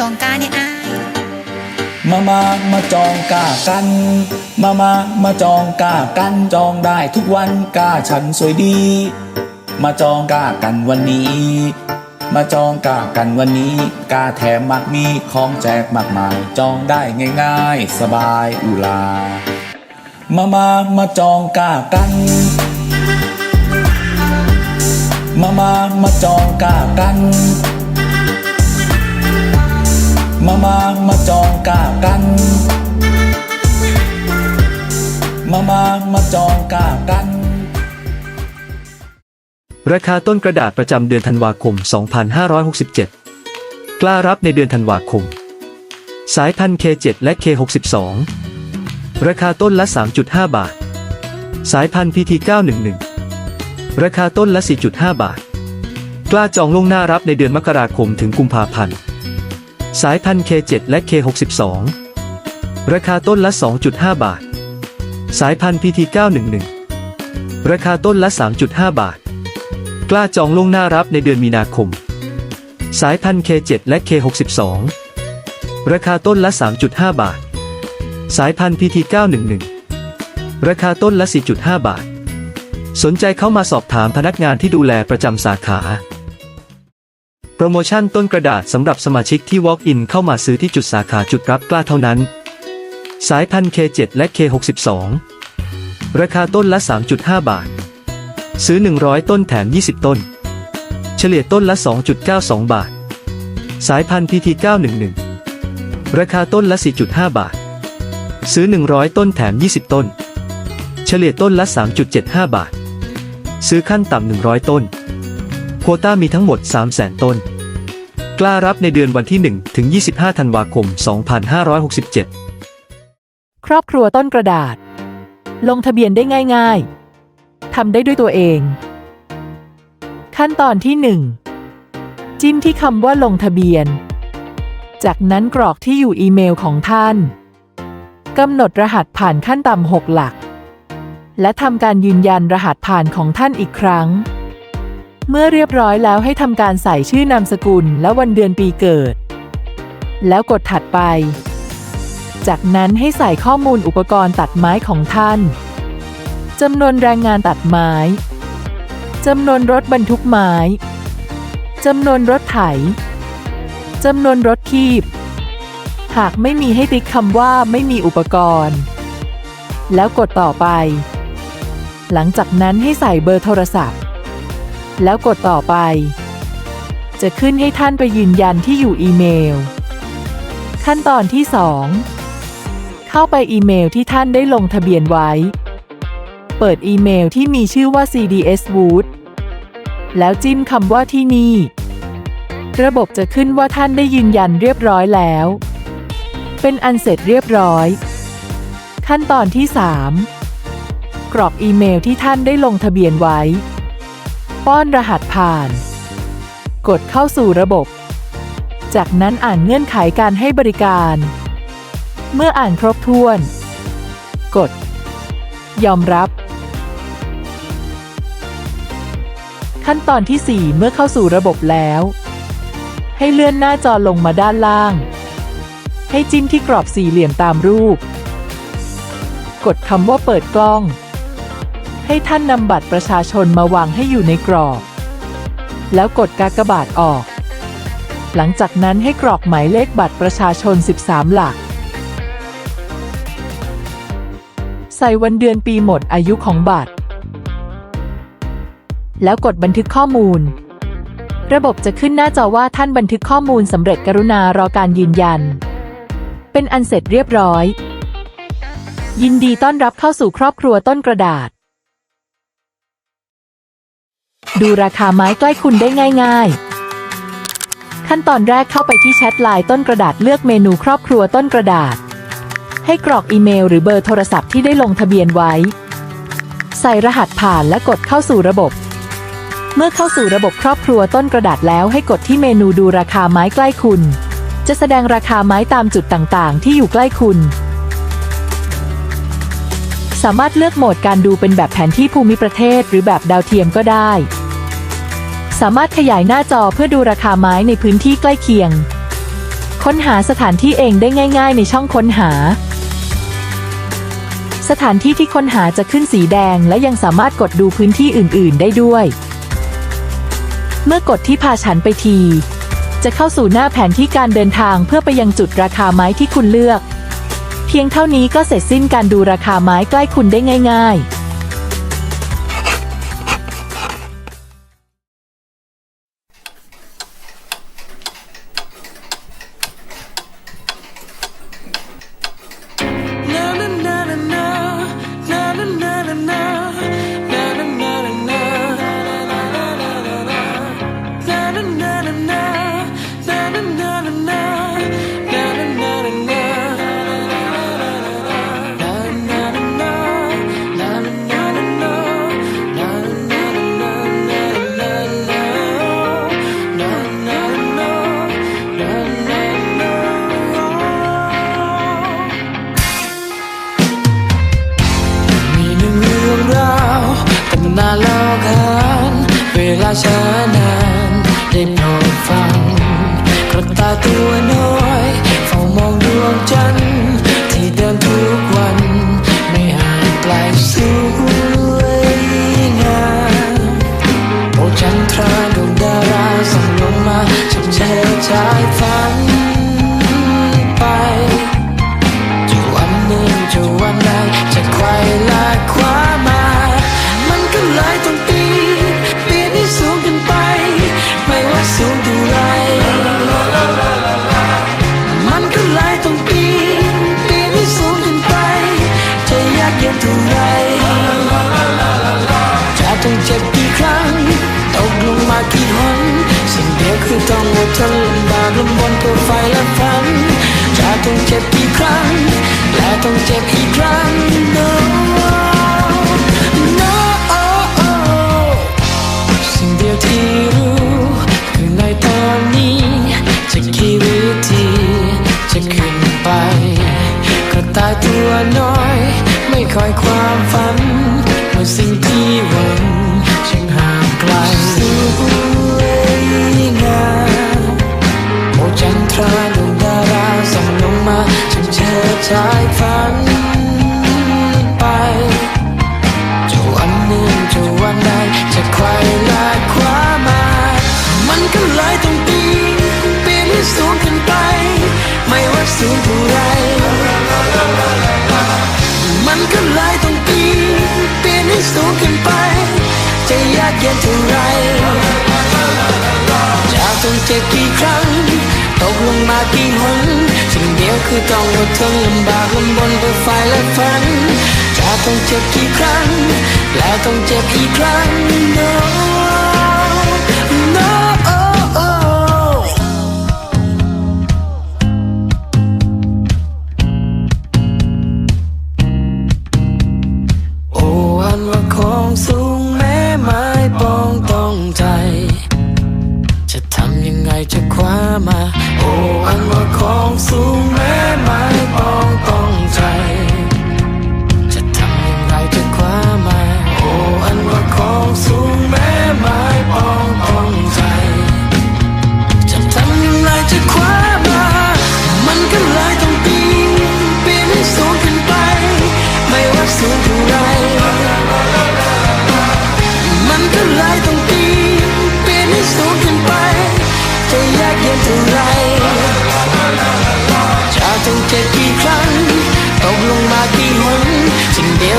จองกาเนี่ยอายมามา มาจองกากัน มามา มาจองกากันจองได้ทุกวันกาฉันสวยดี มาจองกากันวันนี้ มาจองกากันวันนี้ กาแถมมากมีของแจกมากมาย จองได้ง่ายๆ สบายอุลา มา มา มาจองกากัน มา มา มาจองกากัน มามามาจองกากัน มามามาจองกากัน ราคาต้นกระดาษประจำเดือนธันวาคม 2567 กล้ารับในเดือนธันวาคม สายพันธุ์ K7 และ K62 ราคาต้นละ 3.5 บาท สายพันธุ์ PT911 ราคาต้นละ 4.5 บาท กล้าจองล่วงหน้ารับในเดือนมกราคมถึงกุมภาพันธ์ สายพันธุ์ K7 และ K62 ราคาต้นละ 2.5 บาท สายพันธุ์ PT911 ราคาต้นละ 3.5 บาท กล้าจองล่วงหน้ารับในเดือนมีนาคม สายพันธุ์ K7 และ K62 ราคาต้นละ 3.5 บาท สายพันธุ์ PT911 ราคาต้นละ 4.5 บาท สนใจเข้ามาสอบถามพนักงานที่ดูแลประจำสาขา โปรโมชั่นต้นกระดาษสำหรับสมาชิกที่ Walk-in เข้ามาซื้อที่จุดสาขาจุดรับกล้าเท่านั้น สายพันธุ์ K7 และ K62 ราคาต้นละ 3.5 บาท ซื้อ 100 ต้นแถม 20 ต้น เฉลี่ยต้นละ 2.92 บาท สายพันธุ์ PT911 ราคาต้นละ 4.5 บาท ซื้อ 100 ต้นแถม 20 ต้น เฉลี่ยต้นละ 3.75 บาท ซื้อขั้นต่ำ 100 ต้น โควต้ามีทั้งหมด 300,000 ต้น กล้ารับในเดือนวันที่ 1 ถึง 25 ธันวาคม 2567 ครอบครัวต้นกระดาษ ลงทะเบียนได้ง่าย ๆ ทำได้ด้วยตัวเอง ขั้นตอนที่ 1 จิ้มที่คำว่าลงทะเบียน จากนั้นกรอกที่อยู่อีเมลของท่านกำหนดรหัสผ่านขั้นต่ำ 6 หลัก และทำการยืนยันรหัสผ่านของท่านอีกครั้ง เมื่อเรียบร้อยแล้วให้ทำการใส่ชื่อนามสกุลและวันเดือนปีเกิด แล้วกดถัดไป จากนั้นให้ใส่ข้อมูลอุปกรณ์ตัดไม้ของท่านจำนวนแรงงานตัดไม้จำนวนรถบรรทุกไม้จำนวนรถไถจำนวนรถคีบ หากไม่มีให้ติ๊กคำว่าไม่มีอุปกรณ์ แล้วกดต่อไป หลังจากนั้นให้ใส่เบอร์โทรศัพท์ แล้วกดต่อไป จะขึ้นให้ท่านไปยืนยันที่อยู่อีเมล ขั้นตอนที่ 2 เข้าไปอีเมลที่ท่านได้ลงทะเบียนไว้ เปิดอีเมลที่มีชื่อว่า CDS Wood แล้วจิ้มคำว่าที่นี่ ระบบจะขึ้นว่าท่านได้ยืนยันเรียบร้อยแล้ว เป็นอันเสร็จเรียบร้อย ขั้นตอนที่ 3 กรอกอีเมลที่ท่านได้ลงทะเบียนไว้ ป้อนรหัสผ่าน กดเข้าสู่ระบบ จากนั้นอ่านเงื่อนไขการให้บริการ เมื่ออ่านครบถ้วน กด ยอมรับ ขั้นตอนที่ 4 เมื่อเข้าสู่ระบบแล้ว ให้เลื่อนหน้าจอลงมาด้านล่าง ให้จิ้มที่กรอบสี่เหลี่ยมตามรูป กดคำว่าเปิดกล้อง ให้ท่านนำบัตรประชาชนมาวางให้อยู่ในกรอบ แล้วกดกากบาทออก หลังจากนั้นให้กรอกหมายเลขบัตรประชาชน 13 หลัก ใส่วันเดือนปีหมดอายุของบัตร แล้วกดบันทึกข้อมูล ระบบจะขึ้นหน้าจอว่าท่านบันทึกข้อมูลสำเร็จกรุณารอการยืนยัน เป็นอันเสร็จเรียบร้อยยินดีต้อนรับเข้าสู่ครอบครัวต้นกระดาษ ดูราคาไม้ใกล้คุณได้ง่าย ๆ ขั้นตอนแรกเข้าไปที่แชทไลน์ต้นกระดาษเลือกเมนูครอบครัวต้นกระดาษ ให้กรอกอีเมลหรือเบอร์โทรศัพท์ที่ได้ลงทะเบียนไว้ ใส่รหัสผ่านและกดเข้าสู่ระบบ เมื่อเข้าสู่ระบบครอบครัวต้นกระดาษแล้วให้กดที่เมนูดูราคาไม้ใกล้คุณ จะแสดงราคาไม้ตามจุดต่างๆ ที่อยู่ใกล้คุณสามารถเลือกโหมดการดูเป็นแบบแผนที่ภูมิประเทศหรือแบบดาวเทียมก็ได้ สามารถขยายหน้าจอเพื่อดูราคาไม้ในพื้นที่ใกล้เคียง ค้นหาสถานที่เองได้ง่ายๆในช่องค้นหา สถานที่ที่ค้นหาจะขึ้นสีแดงและยังสามารถกดดูพื้นที่อื่นๆ ได้ด้วย เมื่อกดที่พาฉันไปที จะเข้าสู่หน้าแผนที่การเดินทางเพื่อไปยังจุดราคาไม้ที่คุณเลือก เพียงเท่านี้ก็เสร็จสิ้นการดูราคาไม้ใกล้คุณได้ง่าย ๆ ไม่ จะ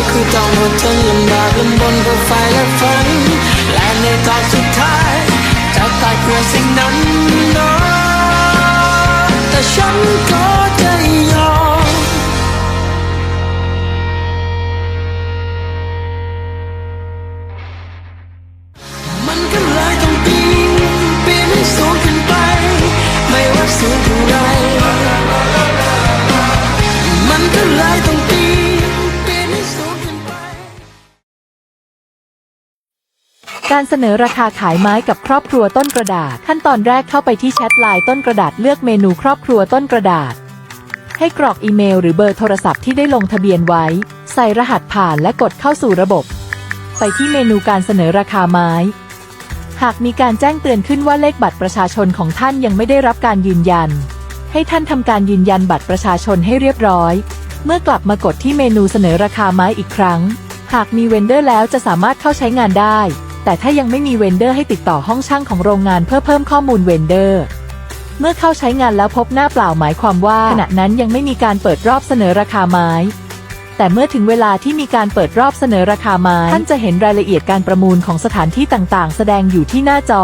คือต้องอดทนลำบากลำบนเพื่อไฟและฝัน และในตอนสุดท้าย จะตายเพื่อสิ่งนั้นนะแต่ฉันก็ การเสนอราคาขายไม้กับครอบครัวต้นกระดาษ ขั้นตอนแรกเข้าไปที่แชทไลน์ต้นกระดาษเลือกเมนูครอบครัวต้นกระดาษ ให้กรอกอีเมลหรือเบอร์โทรศัพท์ที่ได้ลงทะเบียนไว้ ใส่รหัสผ่านและกดเข้าสู่ระบบ ไปที่เมนูการเสนอราคาไม้ หากมีการแจ้งเตือนขึ้นว่าเลขบัตรประชาชนของท่านยังไม่ได้รับการยืนยัน ให้ท่านทำการยืนยันบัตรประชาชนให้เรียบร้อย เมื่อกลับมากดที่เมนูเสนอราคาไม้อีกครั้ง หากมีเวนเดอร์แล้วจะสามารถเข้าใช้งานได้ แต่ถ้ายังไม่มีเวนเดอร์ให้ติดต่อห้องช่างของโรงงานเพื่อเพิ่มข้อมูลเวนเดอร์ เมื่อเข้าใช้งานแล้วพบหน้าเปล่าหมายความว่าขณะนั้นยังไม่มีการเปิดรอบเสนอราคาไม้ แต่เมื่อถึงเวลาที่มีการเปิดรอบเสนอราคาไม้ท่านจะเห็นรายละเอียดการประมูลของสถานที่ต่างๆ แสดงอยู่ที่หน้าจอ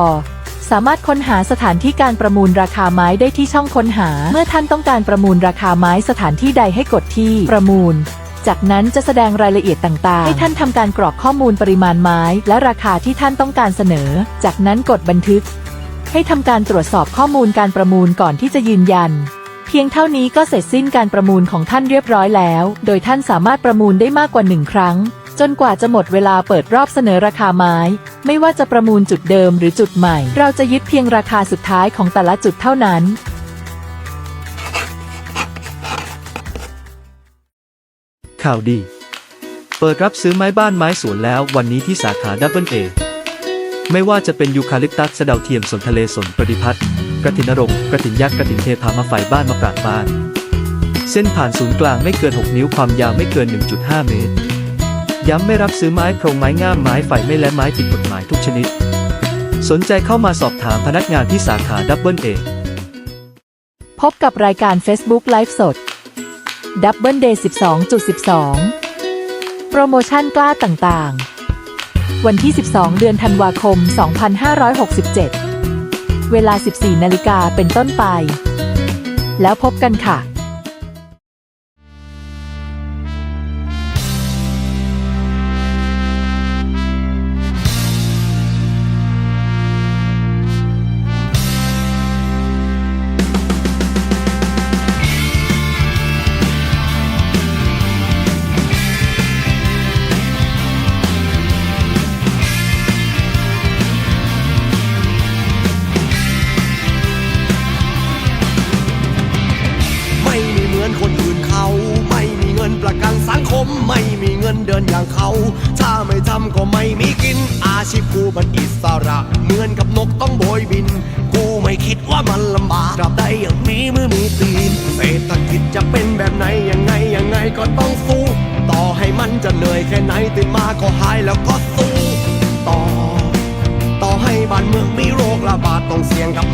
สามารถค้นหาสถานที่การประมูลราคาไม้ได้ที่ช่องค้นหา เมื่อท่านต้องการประมูลราคาไม้สถานที่ใดให้กดที่ประมูล จากนั้นจะแสดงรายละเอียดต่าง ๆ ให้ท่านทำการกรอกข้อมูลปริมาณไม้ และราคาที่ท่านต้องการเสนอ จากนั้นกดบันทึก ให้ทำการตรวจสอบข้อมูลการประมูลก่อนที่จะยืนยัน เพียงเท่านี้ก็เสร็จสิ้นการประมูลของท่านเรียบร้อยแล้ว โดยท่านสามารถประมูลได้มากกว่าหนึ่งครั้ง จนกว่าจะหมดเวลาเปิดรอบเสนอราคาไม้ ไม่ว่าจะประมูลจุดเดิมหรือจุดใหม่ เราจะยึดเพียงราคาสุดท้ายของแต่ละจุดเท่านั้น ข่าวดี เปิดรับซื้อไม้บ้านไม้สวนแล้ววันนี้ที่สาขาดับเบิลเอไม่ว่าจะเป็นยูคาลิปตัสสะเดาเทียมสนทะเลสนประดิพัฒน์กระถินนรงกระถินยักษ์กระถินเทพามาไฟบ้านมาปรางบ้าน เส้นผ่านศูนย์กลางไม่เกิน 6 นิ้วความยาวไม่เกิน 1.5 เมตร ย้ำไม่รับซื้อไม้โครงไม้ง่ามไม้ไฟไม่และไม้ผิดกฎหมายทุกชนิด สนใจเข้ามาสอบถามพนักงานที่สาขาดับเบิลเอพบกับรายการ Facebook Live สด ดับเบิลเดย์12.12 โปรโมชั่นกล้าต่างๆ วันที่ 12 เดือนธันวาคม 2567 เวลา 14 นาฬิกาเป็นต้นไป แล้วพบกันค่ะ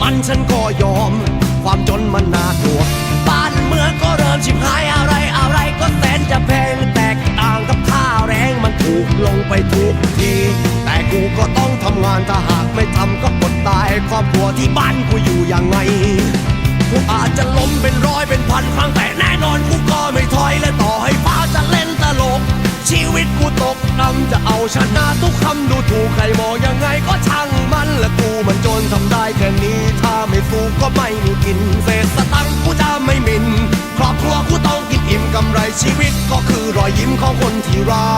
มันฉันก็ยอม ความจนมันน่ากลัว บ้านเมืองก็เริ่มชิบหายอะไรอะไรก็แสนจะแพงแตกต่างกับค่าแรงมันถูกลงไปทุกที แต่กูก็ต้องทำงานถ้าหากไม่ทำก็อดตายครอบครัวที่บ้านกูอยู่ยังไงกูอาจจะล้มเป็นร้อยเป็นพันครั้งแต่แน่นอนกูก็ไม่ถอยและต่อให้ ชีวิตกูตกต่ำจะเอาชนะทุกคำดูถูกใครมองยังไงก็ช่างมันและกูมันจนทำได้แค่นี้ ถ้าไม่สู้ก็ไม่มีกินเศษสตังกูจะไม่หมินครอบครัวกูต้องกินอิ่มกำไรชีวิตก็คือรอยยิ้มของคนที่รั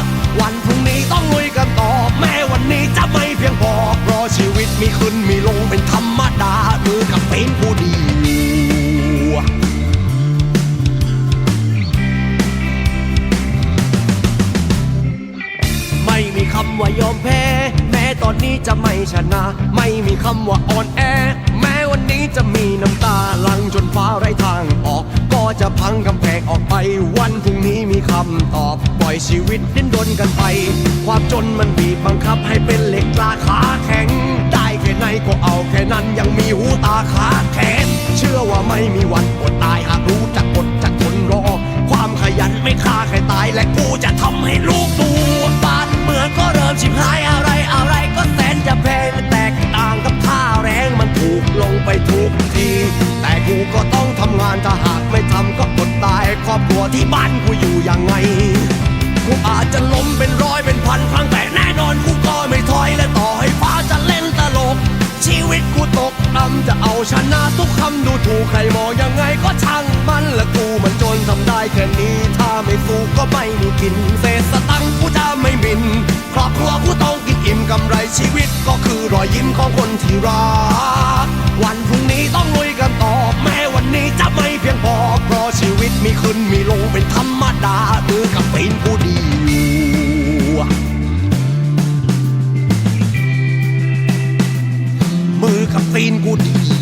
ก วันพรุ่งนี้ต้องลุยกันต่อแม้วันนี้จะไม่เพียงพอเพราะชีวิตมีขึ้นมีลงเป็นธรรมดามือกับเป็นผู้ดี คำว่ายอมแพ้ แม้ตอนนี้จะไม่ชนะ ไม่มีคำว่าอ่อนแอ แม้วันนี้จะมีน้ำตาลังจนฟ้าไร้ทางออก ก็จะพังกำแพงออกไป วันพรุ่งนี้มีคำตอบ ปล่อยชีวิตดิ้นรนกันไป ความจนมันบีบบังคับให้เป็นเหล็กกล้าขาแข็ง ได้แค่ไหนก็เอาแค่นั้นยังมีหูตาขาแข็งเชื่อว่าไม่มีวันอดตายหากรู้จักอดจักทนรอ ความขยันไม่ฆ่าใครตายและกูจะทำให้ลูกดู มืองก็เริ่มชิบหายอะไรอะไรก็แสนจะแพงแตกต่างกับค่าแรงมันถูกลงไปทุกที แต่กูก็ต้องทำงานถ้าหากไม่ทำก็อดตายครอบครัวที่บ้านกูอยู่ยังไงกูอาจจะล้มเป็นร้อยเป็นพันครั้งแต่แน่นอนกูก็ไม่ถอยและต่อให้ฟ้าจะเล่นตลก ชีวิตกูตกต่ำจะเอาชนะทุกคำดูถูกใครมองยังไงก็ช่างมันและกูมันจนทำได้แค่นี้ถ้าไม่สู้ก็ไม่มีกินเศ ครอบครัวกูต้องกินอิ่มกำไรชีวิตก็คือรอยยิ้มของคนที่รัก วันพรุ่งนี้ต้องลุยกันต่อแม้วันนี้จะไม่เพียงพอเพราะชีวิตมีขึ้นมีลงเป็นธรรมดามือกับปีนผู้ดีอยู่มือกับตีนกูดี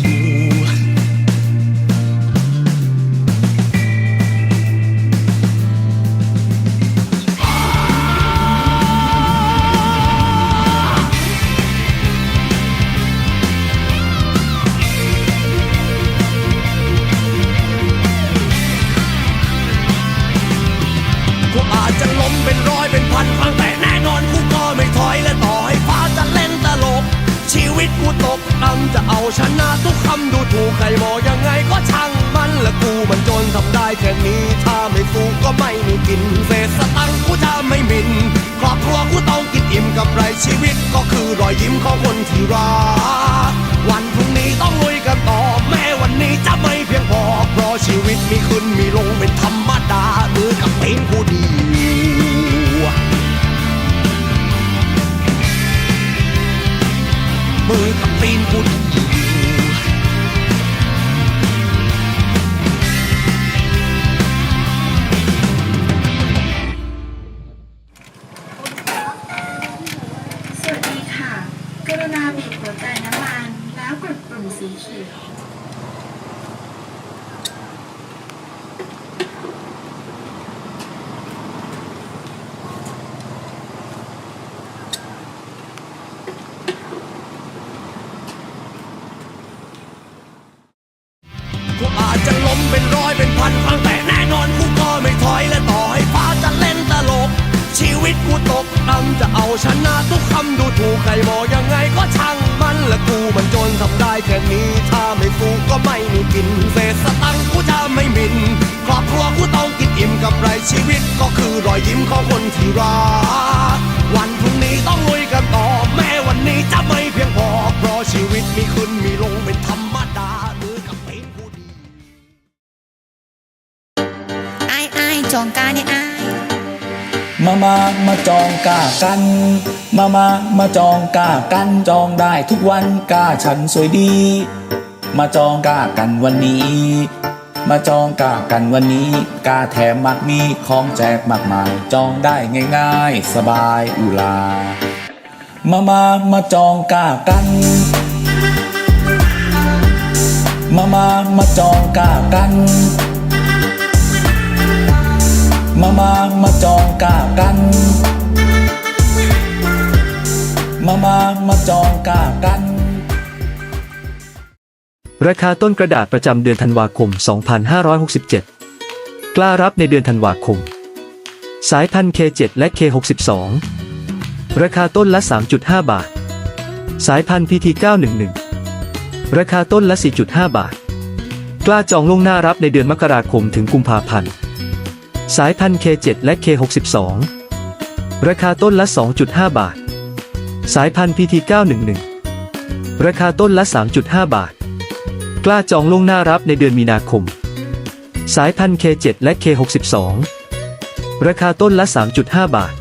วิตกูตกต่ำจะเอาชนะทุกคำดูถูกใครมองยังไงก็ช่างมันและกูมันจนทำได้แค่นี้ ถ้าไม่สู้ก็ไม่มีกินเศษสตังกูจะไม่มินครอบครัวกูต้องกินอิ่มกับไรชีวิตก็คือรอยยิ้มของคนที่รักวันพรุ่งนี้ต้องลุยกันต่อแม้วันนี้จะไม่เพียงพอเพราะชีวิตมีขึ้นมีลงเป็นธรรมดามือกับตีนกูดี มือกับตีนบุญ กูตกต่ำจะเอาชนะทุกคำดูถูกใครมองยังไงก็ช่างมันและกูมันจนทำได้แค่นี้ ถ้าไม่สู้ก็ไม่มีกินเศษสตังกูจะไม่มินครอบครัวกูต้องกินอิ่มกับไรชีวิต ก็คือรอยยิ้มของคนที่รักวันพรุ่งนี้ต้องลุยกันต่อ แม้วันนี้จะไม่เพียงพอเพราะชีวิตมีขึ้นมีลงเป็นธรรม มามา มาจองกากัน มามา มาจองกากันจองได้ทุกวันกาฉันสวยดี มาจองกากันวันนี้ มาจองกากันวันนี้กาแถมมากมีของแจกมากมาย จองได้ง่ายๆ สบายอุลา มามา มาจองกากันมามา มาจองกากัน มามามาจองกากัน มามามาจองกากัน ราคาต้นกระดาษประจำเดือนธันวาคม 2567 กล้ารับในเดือนธันวาคม สายพันธุ์ K7 และ K62 ราคาต้นละ 3.5 บาท สายพันธุ์ PT911 ราคาต้นละ 4.5 บาท กล้าจองล่วงหน้ารับในเดือนมกราคมถึงกุมภาพันธ์ สายพันธุ์ K7 และ K62 ราคาต้นละ 2.5 บาท สายพันธุ์ PT911 ราคาต้นละ 3.5 บาท กล้าจองล่วงหน้ารับในเดือนมีนาคม สายพันธุ์ K7 และ K62 ราคาต้นละ 3.5 บาท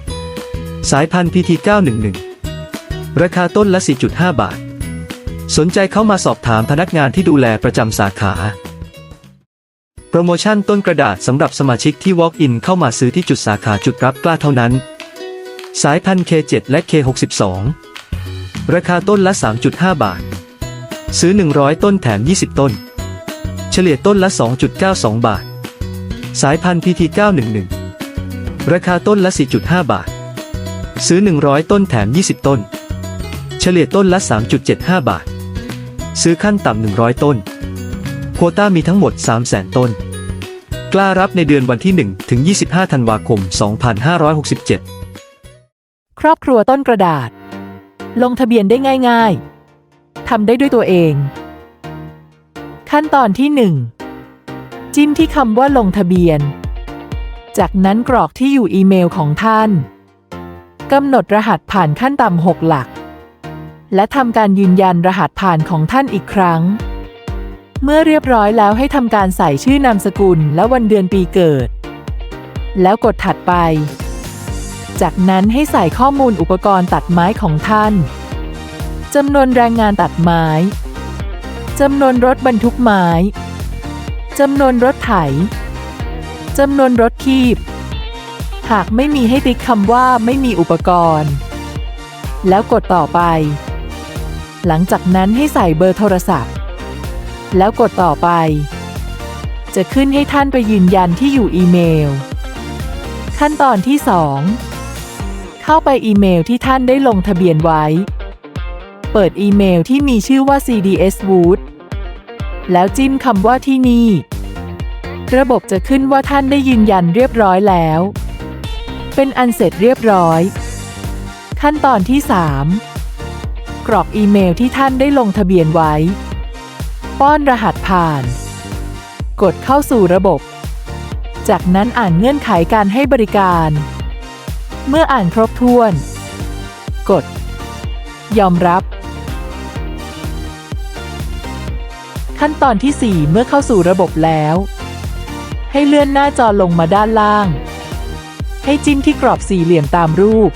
สายพันธุ์ PT911 ราคาต้นละ 4.5 บาท สนใจเข้ามาสอบถามพนักงานที่ดูแลประจำสาขา โปรโมชั่นต้นกระดาษสำหรับสมาชิกที่ Walk-in เข้ามาซื้อที่จุดสาขาจุดรับกล้าเท่านั้น สายพันธุ์ K7 และ K62 ราคาต้นละ 3.5 บาท ซื้อ 100 ต้นแถม 20 ต้น เฉลี่ยต้นละ 2.92 บาท สายพันธุ์ PT911 ราคาต้นละ 4.5 บาท ซื้อ 100 ต้นแถม 20 ต้น เฉลี่ยต้นละ 3.75 บาท ซื้อขั้นต่ำ 100 ต้น โควต้ามีทั้งหมด 300,000 ต้น กล้ารับในเดือนวันที่ 1 ถึง 25 ธันวาคม 2567 ครอบครัวต้นกระดาษ ลงทะเบียนได้ง่าย ๆ ทำได้ด้วยตัวเอง ขั้นตอนที่ 1 จิ้มที่คำว่าลงทะเบียน จากนั้นกรอกที่อยู่อีเมลของท่านกำหนดรหัสผ่านขั้นต่ำ6หลัก และทำการยืนยันรหัสผ่านของท่านอีกครั้ง เมื่อเรียบร้อยแล้วให้ทำการใส่ชื่อนามสกุลและวันเดือนปีเกิด แล้วกดถัดไป จากนั้นให้ใส่ข้อมูลอุปกรณ์ตัดไม้ของท่านจำนวนแรงงานตัดไม้จำนวนรถบรรทุกไม้จำนวนรถไถจำนวนรถคีบ หากไม่มีให้ติ๊กคำว่าไม่มีอุปกรณ์ แล้วกดต่อไป หลังจากนั้นให้ใส่เบอร์โทรศัพท์ แล้วกดต่อไป จะขึ้นให้ท่านไปยืนยันที่อยู่อีเมล ขั้นตอนที่ 2 เข้าไปอีเมลที่ท่านได้ลงทะเบียนไว้ เปิดอีเมลที่มีชื่อว่า CDS Wood แล้วจิ้มคำว่าที่นี่ ระบบจะขึ้นว่าท่านได้ยืนยันเรียบร้อยแล้ว เป็นอันเสร็จเรียบร้อย ขั้นตอนที่ 3 กรอกอีเมลที่ท่านได้ลงทะเบียนไว้ ป้อนรหัสผ่าน กดเข้าสู่ระบบ จากนั้นอ่านเงื่อนไขการให้บริการ เมื่ออ่านครบถ้วน กด ยอมรับ ขั้นตอนที่ 4 เมื่อเข้าสู่ระบบแล้ว ให้เลื่อนหน้าจอลงมาด้านล่าง ให้จิ้มที่กรอบสี่เหลี่ยมตามรูป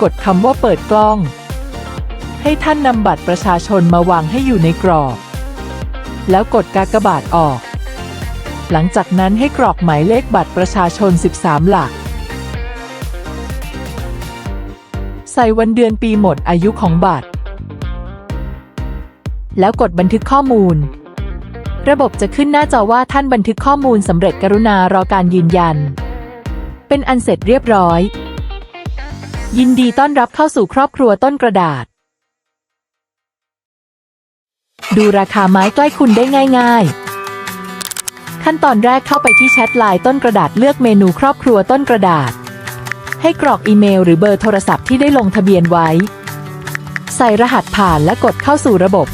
กดคำว่าเปิดกล้อง ให้ท่านนำบัตรประชาชนมาวางให้อยู่ในกรอบ แล้วกดกากบาทออก หลังจากนั้นให้กรอกหมายเลขบัตรประชาชน 13 หลัก ใส่วันเดือนปีหมดอายุของบัตร แล้วกดบันทึกข้อมูล ระบบจะขึ้นหน้าจอว่าท่านบันทึกข้อมูลสำเร็จกรุณารอการยืนยัน เป็นอันเสร็จเรียบร้อยยินดีต้อนรับเข้าสู่ครอบครัวต้นกระดาษ ดูราคาไม้ใกล้คุณได้ง่าย ๆ ขั้นตอนแรกเข้าไปที่แชทไลน์ต้นกระดาษเลือกเมนูครอบครัวต้นกระดาษ ให้กรอกอีเมลหรือเบอร์โทรศัพท์ที่ได้ลงทะเบียนไว้ ใส่รหัสผ่านและกดเข้าสู่ระบบ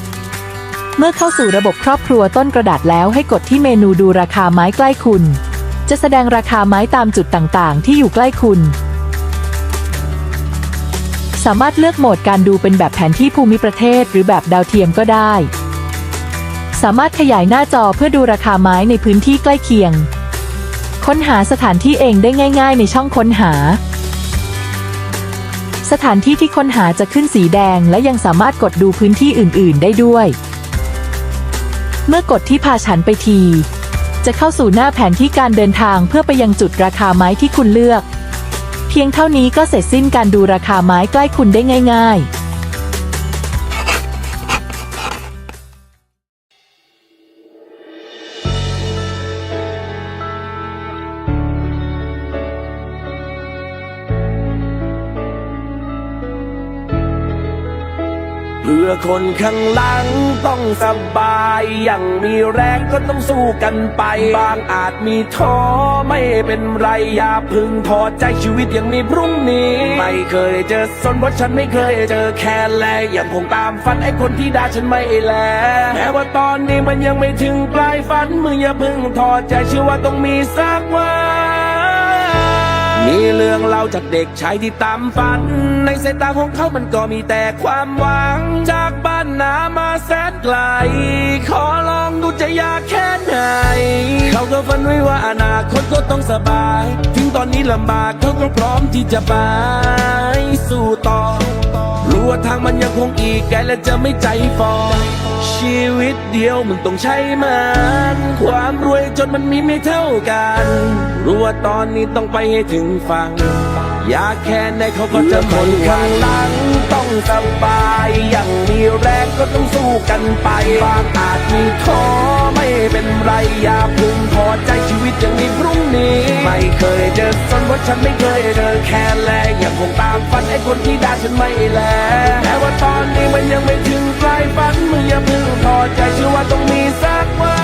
เมื่อเข้าสู่ระบบครอบครัวต้นกระดาษแล้วให้กดที่เมนูดูราคาไม้ใกล้คุณ จะแสดงราคาไม้ตามจุดต่างๆ ที่อยู่ใกล้คุณ สามารถเลือกโหมดการดูเป็นแบบแผนที่ภูมิประเทศ หรือแบบดาวเทียมก็ได้ สามารถขยายหน้าจอเพื่อดูราคาไม้ในพื้นที่ใกล้เคียง ค้นหาสถานที่เองได้ง่าย ๆ ในช่องค้นหา สถานที่ที่ค้นหาจะขึ้นสีแดง และยังสามารถกดดูพื้นที่อื่น ๆ ได้ด้วย เมื่อกดที่พาฉันไปที จะเข้าสู่หน้าแผนที่การเดินทางเพื่อไปยังจุดราคาไม้ที่คุณเลือก เพียงเท่านี้ก็เสร็จสิ้นการดูราคาไม้ใกล้คุณได้ง่าย ๆ คนข้างหลังต้องสบายอย่างมีแรงก็ต้องสู้กันไป บางอาจมีท้อไม่เป็นไร อย่าพึงทอใจชีวิตยังมีพรุ่งนี้ ไม่เคยเจอสนเพราะฉันไม่เคยเจอแค่แลยังคงตามฝันไอ้คนที่ด่าฉันไม่แลแม้ว่าตอนนี้มันยังไม่ถึงปลายฝันมึงอย่าพึงทอใจเชื่อว่าต้องมีสักวัน มีเรื่องเล่าจากเด็กชายที่ตามฝัน ในสายตาของเขามันก็มีแต่ความหวัง จากบ้านนามาแสนไกล ขอลองดูจะยากแค่ไหน เขาก็ฝันไว้ว่าอนาคตก็ต้องสบาย ถึงตอนนี้ลำบากเขาก็พร้อมที่จะไป สู้ต่อ รู้ว่าทางมันยังคงอีกไกลและจะไม่ใจฟอชีวิตเดียวมึงต้องใช้มัน ความรวยจนมันมีไม่เท่ากัน รู้ว่าตอนนี้ต้องไปให้ถึงฝั่งอยากแค่ไหนเขาก็จะทนข้างหลังต้องสบายอย่างมีแรงก็ต้องสู้กันไปบางอาจมีท้อ เป็นไรอย่าพึงพอใจชีวิตยังมีพรุ่งนี้ ไม่เคยเจอสนว่าฉันไม่เคยเจอแค่แลยังคงตามฝันไอ้คนที่ด่าฉันไม่แลแต่ว่าตอนนี้มันยังไม่ถึงปลายฝันมึงอย่าพึงพอใจเชื่อว่าต้องมีสักวัน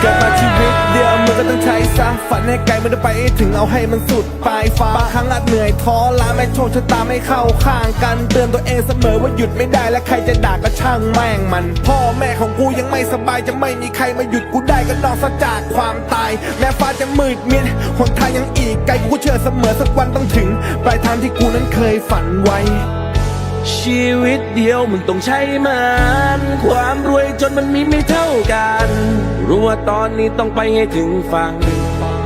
เกิดมาชีวิตเดียวมันก็ต้องใช้ซะฝันให้ไกลมันจะไปถึงเอาให้มันสุดปลายฟ้าบางครั้งอาจเหนื่อยท้อล้าแม้โชคชะตาไม่เข้าข้างกัน เตือนตัวเองเสมอว่าหยุดไม่ได้และใครจะด่าก็ช่างแม่งมัน พ่อแม่ของกูยังไม่สบายจะไม่มีใครมาหยุดกูได้ก็นอกซะจากความตาย แม้ฟ้าจะมืดมิดหนทางยังอีกไกลกูเชื่อเสมอสักวันต้องถึงปลายทางที่กูนั้นเคยฝันไว้ ชีวิตเดียวมึงต้องใช้มัน ความรวยจนมันมีไม่เท่ากัน รู้ว่าตอนนี้ต้องไปให้ถึงฝั่ง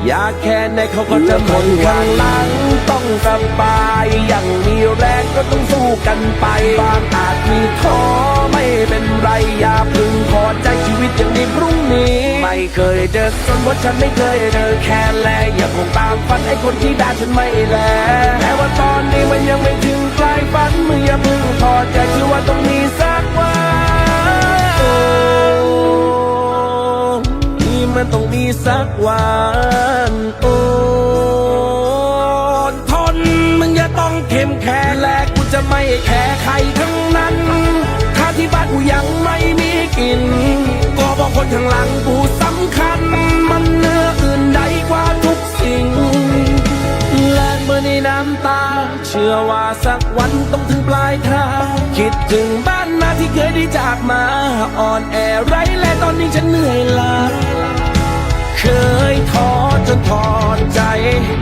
อยากแค่ไหนเขาก็จะทนข้างหลังต้องสบายอย่างมีแรงก็ต้องสู้กันไปบางอาจมีท้อไม่เป็นไรอย่าพึงพอใจชีวิตยังมีพรุ่งนี้ ไม่เคยเจอสนเพราฉันไม่เคยเจอแค่แลยังคงตามฝันไอ้คนที่ด่าฉันไม่แลแม้ว่าตอนนี้มันยังไม่ถึงปลายฝันมึงอย่าพึงพอใจเชื่อว่าต้องมีสักันต้องมีสักวันโอ้ทนมึงอย่าต้องเข้มแข็งและกูจะไม่แคร์ใครทั้งนั้นถ้าที่บ้านกูยังไม่มีกิน ก็บอกคนข้างหลังกูสำคัญ มันเหนื้ออื่นใดกว่าทุกสิ่งแลกเมื่อในน้ำตา เชื่อว่าสักวันต้องถึงปลายทางคิดถึงบ้านนาที่เคยได้จากมา อ่อนแอไรและตอนนี้ฉันเหนื่อยล้า จนถอใจ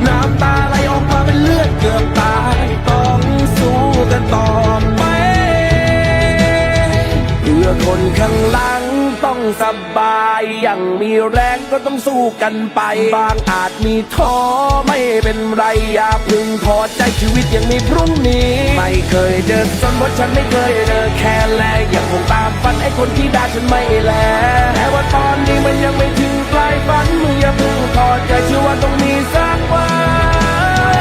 น้ำตาไหลออกมาเป็นเลือดเกือบตาย ต้องสู้กันต่อไปเพื่อคนข้างหลังต้องสบายยังมีแรงก็ต้องสู้กันไป บางอาจมีท้อไม่เป็นไร อย่าพึงพอใจชีวิตยังมีพรุ่งนี้ ไม่เคยเดินสนเพราะฉันไม่เคยเดินแค่แลยังคงตามฝันไอ้คนที่ด่าฉันไม่แลแม้ว่าตอนนี้มันยังไม่ถึงปลายฝันมึงอย่า ว่าต้องมีสักวัน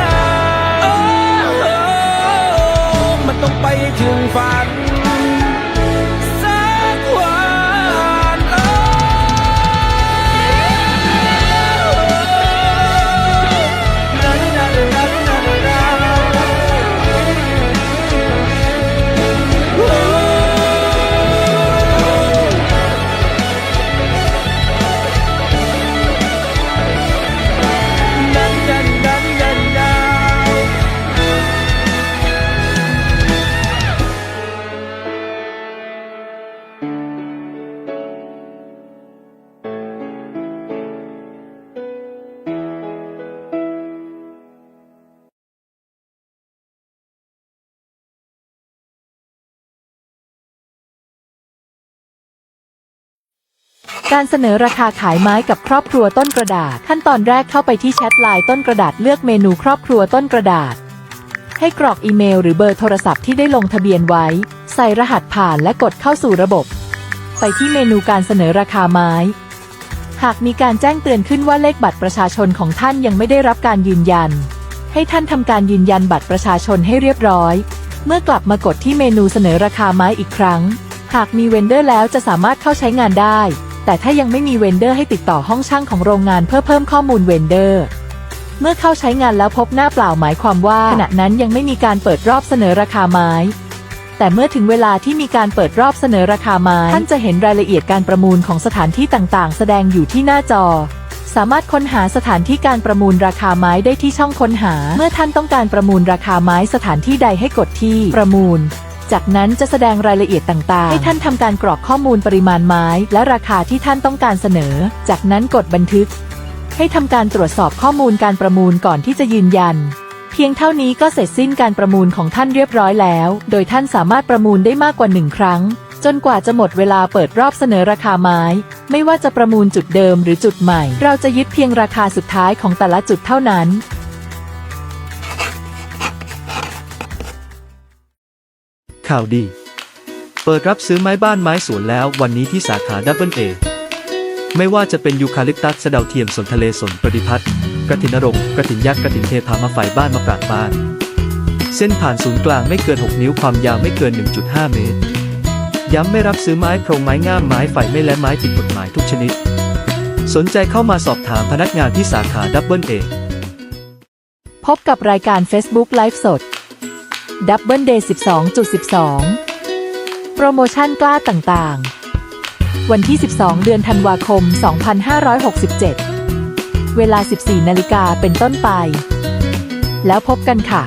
มันต้องไปถึงฝัน การเสนอราคาขายไม้กับครอบครัวต้นกระดาษ ขั้นตอนแรกเข้าไปที่แชทไลน์ต้นกระดาษเลือกเมนูครอบครัวต้นกระดาษ ให้กรอกอีเมลหรือเบอร์โทรศัพท์ที่ได้ลงทะเบียนไว้ ใส่รหัสผ่านและกดเข้าสู่ระบบ ไปที่เมนูการเสนอราคาไม้ หากมีการแจ้งเตือนขึ้นว่าเลขบัตรประชาชนของท่านยังไม่ได้รับการยืนยัน ให้ท่านทำการยืนยันบัตรประชาชนให้เรียบร้อย เมื่อกลับมากดที่เมนูเสนอราคาไม้อีกครั้ง หากมีเวนเดอร์แล้วจะสามารถเข้าใช้งานได้ แต่ถ้ายังไม่มีเวนเดอร์ให้ติดต่อห้องช่างของโรงงานเพื่อเพิ่มข้อมูลเวนเดอร์ เมื่อเข้าใช้งานแล้วพบหน้าเปล่าหมายความว่าขณะนั้นยังไม่มีการเปิดรอบเสนอราคาไม้ แต่เมื่อถึงเวลาที่มีการเปิดรอบเสนอราคาไม้ท่านจะเห็นรายละเอียดการประมูลของสถานที่ต่างๆ แสดงอยู่ที่หน้าจอสามารถค้นหาสถานที่การประมูลราคาไม้ได้ที่ช่องค้นหา เมื่อท่านต้องการประมูลราคาไม้สถานที่ใดให้กดที่ประมูล จากนั้นจะแสดงรายละเอียดต่างๆ ให้ท่านทำการกรอกข้อมูลปริมาณไม้ และราคาที่ท่านต้องการเสนอ จากนั้นกดบันทึก ให้ทำการตรวจสอบข้อมูลการประมูลก่อนที่จะยืนยัน เพียงเท่านี้ก็เสร็จสิ้นการประมูลของท่านเรียบร้อยแล้ว โดยท่านสามารถประมูลได้มากกว่าหนึ่งครั้ง จนกว่าจะหมดเวลาเปิดรอบเสนอราคาไม้ ไม่ว่าจะประมูลจุดเดิมหรือจุดใหม่ เราจะยึดเพียงราคาสุดท้ายของแต่ละจุดเท่านั้น ข่าวดี เปิดรับซื้อไม้บ้านไม้สวนแล้ววันนี้ที่สาขาดับเบิลเอไม่ว่าจะเป็นยูคาลิปตัสสะเดาเทียมสนทะเลสนประดิพัฒน์กระถินนรงกระถินยักษ์กระถินเทพามาฝ่ายบ้านมาปรางบ้าน เส้นผ่านศูนย์กลางไม่เกิน 6 นิ้วความยาวไม่เกิน 1.5 เมตร ย้ำไม่รับซื้อไม้โครงไม้ง่ามไม้ไฟไม่และไม้ผิดกฎหมายทุกชนิด สนใจเข้ามาสอบถามพนักงานที่สาขาดับเบิลเอพบกับรายการ Facebook ไลฟ์สด Double Day 12.12 โปรโมชั่นกล้าต่างๆ วันที่ 12 เดือนธันวาคม 2567 เวลา 14 นาฬิกาเป็นต้นไป แล้วพบกันค่ะ